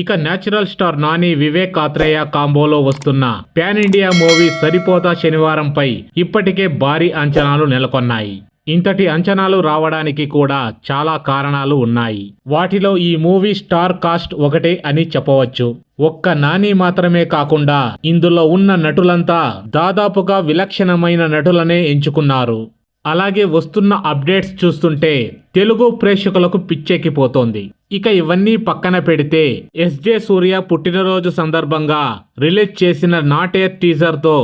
ఇక natural star Nani Vivek Athreya కాంబోలో వస్తున్న పాన్ ఇండియా మూవీ సరిపోతా శనివారంపై ఇప్పటికే భారీ అంచనాలు నెలకొన్నాయి. ఇంతటి అంచనాలు రావడానికి కూడా చాలా కారణాలు ఉన్నాయి. వాటిలో ఈ మూవీ స్టార్ కాస్ట్ ఒకటే అని చెప్పవచ్చు. ఒక్క నాని మాత్రమే కాకుండా ఇందులో ఉన్న నటులంతా దాదాపుగా విలక్షణమైన నటులనే ఎంచుకున్నారు. అలాగే వస్తున్న అప్డేట్స్ చూస్తుంటే తెలుగు ప్రేక్షకులకు పిచ్చెక్కిపోతోంది. ఇక ఇవన్నీ పక్కన పెడితే ఎస్జే సూర్య పుట్టినరోజు సందర్భంగా రిలీజ్ చేసిన నాటేర్ టీజర్తో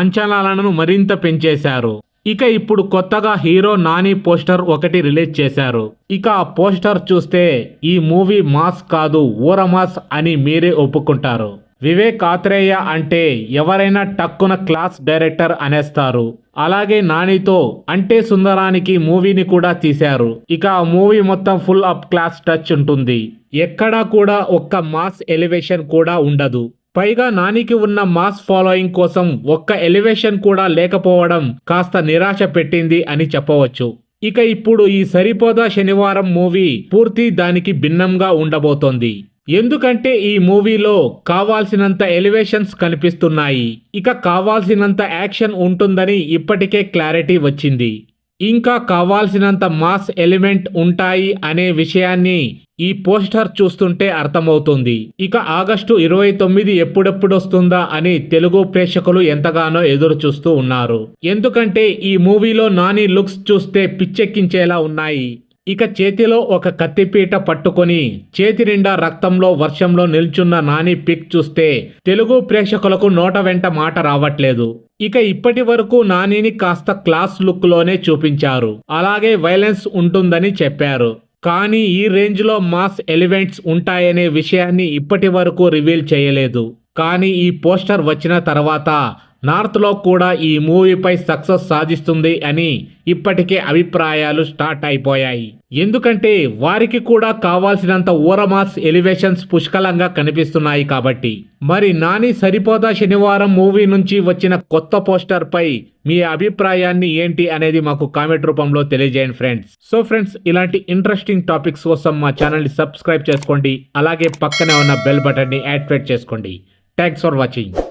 అంచనాలను మరింత పెంచేశారు. ఇక ఇప్పుడు కొత్తగా హీరో నాని పోస్టర్ ఒకటి రిలీజ్ చేశారు. ఇక ఆ పోస్టర్ చూస్తే ఈ మూవీ మాస్ కాదు ఊరమాస్ అని మీరే ఒప్పుకుంటారు. వివేక్ ఆత్రేయ అంటే ఎవరైనా టక్కున క్లాస్ డైరెక్టర్ అనేస్తారు. అలాగే నానితో అంటే సుందరానికి మూవీని కూడా తీశారు. ఇక ఆ మూవీ మొత్తం ఫుల్ అప్ క్లాస్ టచ్ ఉంటుంది. ఎక్కడా కూడా ఒక్క మాస్ ఎలివేషన్ కూడా ఉండదు. పైగా నానికి ఉన్న మాస్ ఫాలోయింగ్ కోసం ఒక్క ఎలివేషన్ కూడా లేకపోవడం కాస్త నిరాశ పెట్టింది అని చెప్పవచ్చు. ఇక ఇప్పుడు ఈ సరిపోదా శనివారం మూవీ పూర్తి దానికి భిన్నంగా ఉండబోతోంది. ఎందుకంటే ఈ మూవీలో కావాల్సినంత ఎలివేషన్స్ కనిపిస్తున్నాయి. ఇక కావాల్సినంత యాక్షన్ ఉంటుందని ఇప్పటికే క్లారిటీ వచ్చింది. ఇంకా కావాల్సినంత మాస్ ఎలిమెంట్ ఉంటాయి అనే విషయాన్ని ఈ పోస్టర్ చూస్తుంటే అర్థమవుతుంది. ఇక ఆగస్టు ఇరవై తొమ్మిది ఎప్పుడెప్పుడు వస్తుందా అని తెలుగు ప్రేక్షకులు ఎంతగానో ఎదురు చూస్తూ ఉన్నారు. ఎందుకంటే ఈ మూవీలో నాని లుక్స్ చూస్తే పిచ్చెక్కించేలా ఉన్నాయి. ఇక చేతిలో ఒక కత్తిపీట పట్టుకొని చేతి నిండా రక్తంలో వర్షంలో నిల్చున్న నాని పిక్ చూస్తే తెలుగు ప్రేక్షకులకు నోట వెంట మాట రావట్లేదు. ఇక ఇప్పటి వరకు నానిని కాస్త క్లాస్ లుక్లోనే చూపించారు. అలాగే వైలెన్స్ ఉంటుందని చెప్పారు. కానీ ఈ రేంజ్లో మాస్ ఎలిమెంట్స్ ఉంటాయనే విషయాన్ని ఇప్పటి వరకు రివీల్ చేయలేదు. కానీ ఈ పోస్టర్ వచ్చిన తర్వాత నార్త్లో కూడా ఈ మూవీపై సక్సెస్ సాధిస్తుంది అని ఇప్పటికే అభిప్రాయాలు స్టార్ట్ అయిపోయాయి. ఎందుకంటే వారికి కూడా కావాల్సినంత ఊరమాస్ ఎలివేషన్స్ పుష్కలంగా కనిపిస్తున్నాయి కాబట్టి. మరి నాని సరిపోదా శనివారం మూవీ నుంచి వచ్చిన కొత్త పోస్టర్పై మీ అభిప్రాయాన్ని ఏంటి అనేది మాకు కామెంట్ రూపంలో తెలియజేయండి ఫ్రెండ్స్. సో ఫ్రెండ్స్ ఇలాంటి ఇంట్రెస్టింగ్ టాపిక్స్ కోసం మా ఛానల్ని సబ్స్క్రైబ్ చేసుకోండి. అలాగే పక్కనే ఉన్న బెల్ బటన్ని యాక్టివేట్ చేసుకోండి. Thanks for watching.